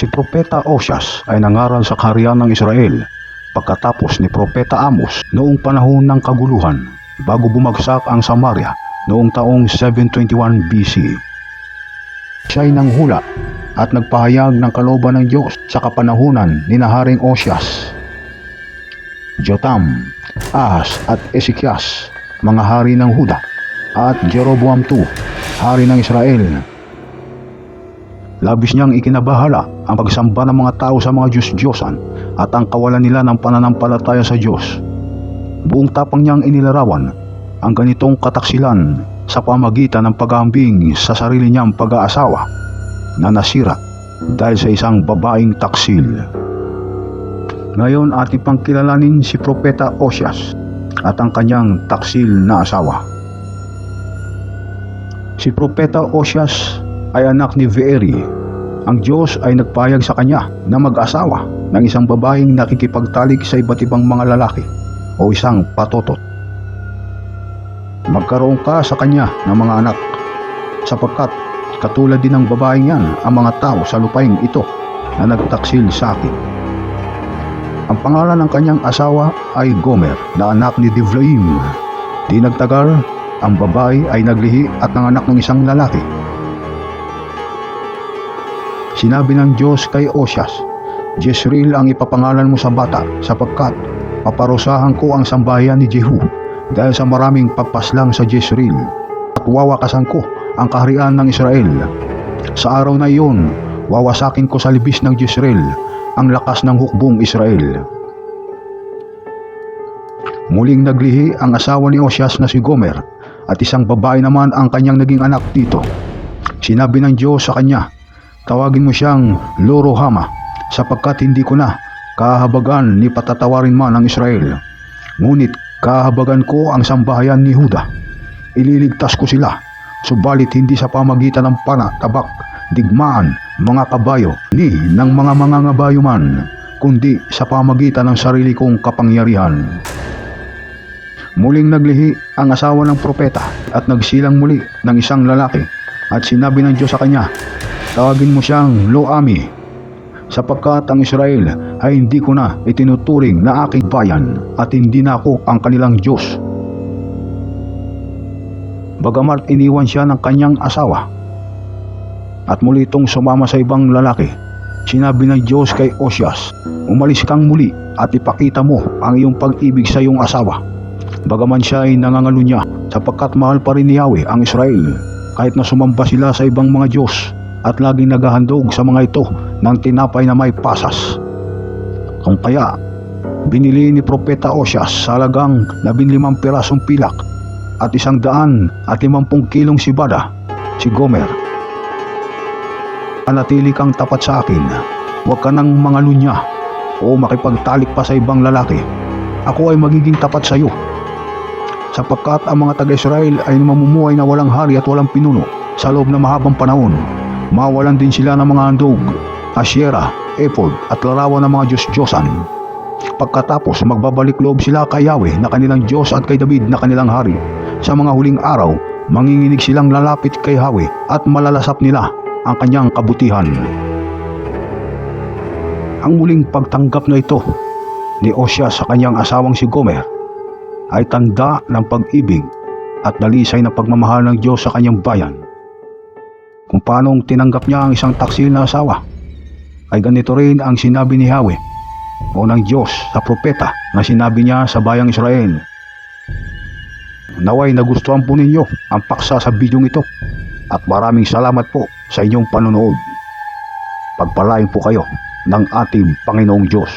Si Propeta Osias ay nangaral sa kaharian ng Israel pagkatapos ni Propeta Amos noong panahon ng kaguluhan bago bumagsak ang Samaria noong taong 721 BC. Siya ay nanghula at nagpahayag ng kalooban ng Diyos sa kapanahunan ni Naharing Osias. Jotam, Ahas at Ezekias, mga hari ng Huda, at Jeroboam II, hari ng Israel. Labis niyang ikinabahala ang pagsamba ng mga tao sa mga Diyos-Diyosan at ang kawalan nila ng pananampalataya sa Diyos. Buong tapang niyang inilarawan ang ganitong kataksilan sa pamagitan ng paghahambing sa sarili niyang pag-aasawa na nasira dahil sa isang babaeng taksil. Ngayon ating pangkilalanin si Propeta Osias at ang kanyang taksil na asawa. Si Propeta Osias ay anak ni Veeri. Ang Diyos ay nagpayag sa kanya na mag-asawa ng isang babaeng nakikipagtalik sa iba't ibang mga lalaki o isang patotot. Magkaroon ka sa kanya ng mga anak sapagkat katulad din ng babaeng yan ang mga tao sa lupaing ito na nagtaksil sa akin. Ang pangalan ng kanyang asawa ay Gomer na anak ni Divlaim. Di nagtagal, ang babae ay naglihi at nanganak ng isang lalaki. Sinabi ng Diyos kay Osias, Jezreel ang ipapangalan mo sa bata sapagkat paparusahan ko ang sambahayan ni Jehu dahil sa maraming pagpaslang sa Jezreel at wawakasan ko ang kaharian ng Israel. Sa araw na iyon, wawasakin ko sa libis ng Jezreel ang lakas ng hukbong Israel. Muling naglihi ang asawa ni Osias na si Gomer at isang babae naman ang kanyang naging anak dito. Sinabi ng Diyos sa kanya, tawagin mo siyang Lorohama sapagkat hindi ko na kahabagan ni patatawarin man ang Israel. Ngunit kahabagan ko ang sambahayan ni Huda. Ililigtas ko sila, subalit hindi sa pamagitan ng pana, tabak, digmaan, mga kabayo, ni ng mga mangangabayo man, kundi sa pamagitan ng sarili kong kapangyarihan. Muling naglihi ang asawa ng propeta at nagsilang muli ng isang lalaki at sinabi ng Diyos sa kanya, Tawagin mo siyang Loami sapagkat ang Israel ay hindi ko na itinuturing na aking bayan at hindi na ako ang kanilang Diyos. Bagamat iniwan siya ng kanyang asawa at muli itong sumama sa ibang lalaki, sinabi ng Diyos kay Osias, umalis kang muli at ipakita mo ang iyong pag-ibig sa iyong asawa. Bagaman siya ay nangangalo niya sapagkat mahal pa rin ni Yahweh ang Israel kahit na sumamba sila sa ibang mga Diyos at laging naghahandog sa mga ito ng tinapay na may pasas. Kung kaya, binili ni Propeta Osias sa halagang 15 pirasong pilak at isang daan at limampung kilong sibada, si Gomer. Anatili kang tapat sa akin, huwag ka nang mga lunya o makipagtalik pa sa ibang lalaki. Ako ay magiging tapat sa iyo. Sapagkat ang mga taga-Israel ay mamumuhay na walang hari at walang pinuno sa loob ng mahabang panahon. Mawalan din sila ng mga handog, asyera, ephod at larawan ng mga Diyos-Diyosan. Pagkatapos magbabalik loob sila kay Yahweh na kanilang Diyos at kay David na kanilang hari. Sa mga huling araw, manginginig silang lalapit kay Yahweh at malalasap nila ang kanyang kabutihan. Ang muling pagtanggap na ito ni Osya sa kanyang asawang si Gomer ay tanda ng pag-ibig at dalisay na pagmamahal ng Diyos sa kanyang bayan. Kung paano tinanggap niya ang isang taksil na asawa, ay ganito rin ang sinabi ni Yahweh o ng Diyos sa propeta na sinabi niya sa bayang Israel. Naway nagustuhan po ninyo ang paksa sa bidyong ito at maraming salamat po sa inyong panonood. Pagpalain po kayo ng ating Panginoong Diyos.